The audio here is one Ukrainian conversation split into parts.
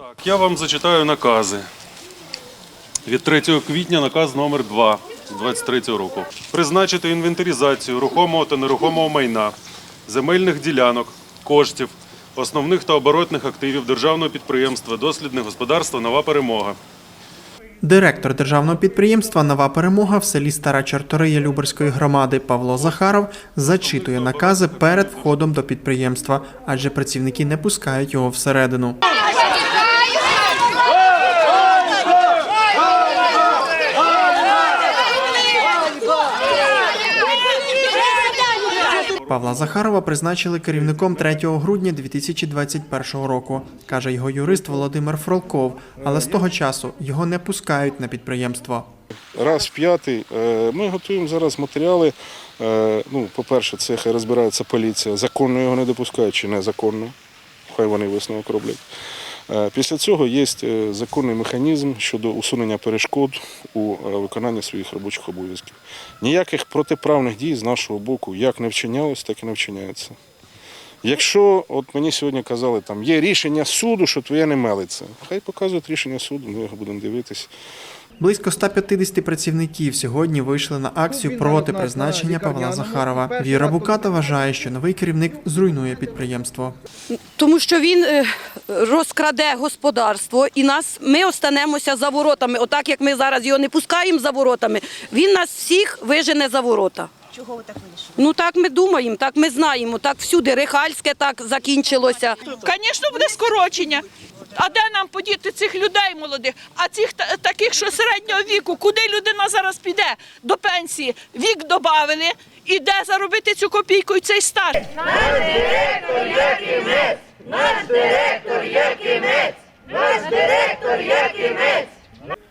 Так, я вам зачитаю накази. Від 3 квітня наказ номер 2 з 23 року. Призначити інвентаризацію рухомого та нерухомого майна, земельних ділянок, коштів, основних та оборотних активів державного підприємства Дослідне господарство Нова перемога. Директор державного підприємства Нова перемога в селі Стара Чортория Люберської громади Павло Захаров зачитує накази перед входом до підприємства, адже працівники не пускають його всередину. Павла Захарова призначили керівником 3 грудня 2021 року, каже його юрист Володимир Фролков. Але з того часу його не пускають на підприємство. Раз в п'ятий. Е, Ми готуємо зараз матеріали. Е, Ну, по-перше, це хай розбирається поліція, законно його не допускають чи незаконно. Хай вони висновок роблять. Е, Після цього є е, законний механізм щодо усунення перешкод у е, виконанні своїх робочих обов'язків. Ніяких протиправних дій з нашого боку як не вчинялось, так і не вчиняється. Якщо от мені сьогодні казали, там є рішення суду, що твоє не мелиться, хай показують рішення суду, ми його будемо дивитися. Близько 150 працівників сьогодні вийшли на акцію проти призначення Павла Захарова. Віра Буката вважає, що новий керівник зруйнує підприємство. тому що він е, розкраде господарство і нас ми останемося за воротами. Отак як ми зараз його не пускаємо за воротами, він нас всіх вижене за ворота. Чого ви так вирішили? Ну так ми думаємо, так ми знаємо. Так всюди Рихальське так закінчилося. Звісно, буде скорочення. А де нам подіти цих людей молодих? А цих та- таких, що середнього віку, куди людина зараз піде до пенсії? Вік додали, і де заробити цю копійку і цей стаж?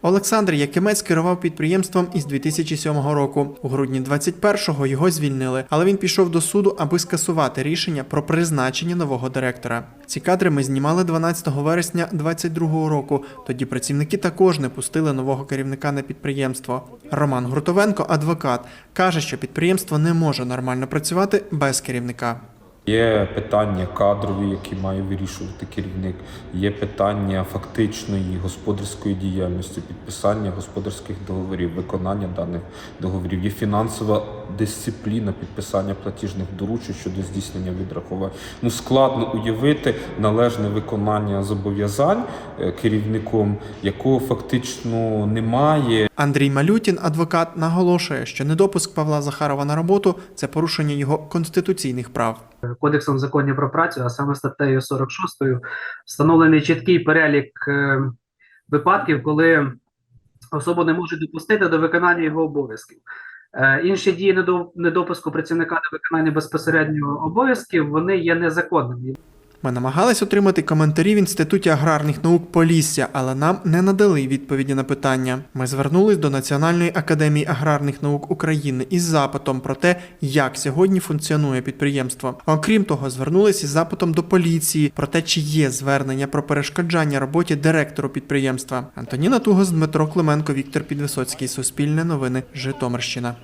Олександр Якимець керував підприємством із 2007 року. У грудні 21-го його звільнили, але він пішов до суду, аби скасувати рішення про призначення нового директора. Ці кадри ми знімали 12 вересня 22-го року. Тоді працівники також не пустили нового керівника на підприємство. Роман Гуртовенко, адвокат, каже, що підприємство не може нормально працювати без керівника. Є питання кадрові, які має вирішувати керівник. Є питання фактичної господарської діяльності, підписання господарських договорів, виконання даних договорів. Є фінансова дисципліна, підписання платіжних доручень щодо здійснення відрахувань. Ну складно уявити належне виконання зобов'язань е, керівником, якого фактично немає. Андрій Малютін, адвокат, наголошує, що недопуск Павла Захарова на роботу це порушення його конституційних прав. Кодексом законів про працю, а саме статтею 46, встановлений чіткий перелік е, випадків, коли особу не можуть допустити до виконання його обов'язків. Е, Інші дії недо- недопуску працівника до виконання безпосередньо обов'язків вони є незаконними. Ми намагались отримати коментарі в Інституті аграрних наук Полісся, але нам не надали відповіді на питання. Ми звернулись до Національної академії аграрних наук України із запитом про те, як сьогодні функціонує підприємство. Окрім того, звернулись із запитом до поліції про те, чи є звернення про перешкоджання роботі директору підприємства. Антоніна Тугос, Дмитро Клименко, Віктор Підвисоцький. Суспільне новини. Житомирщина.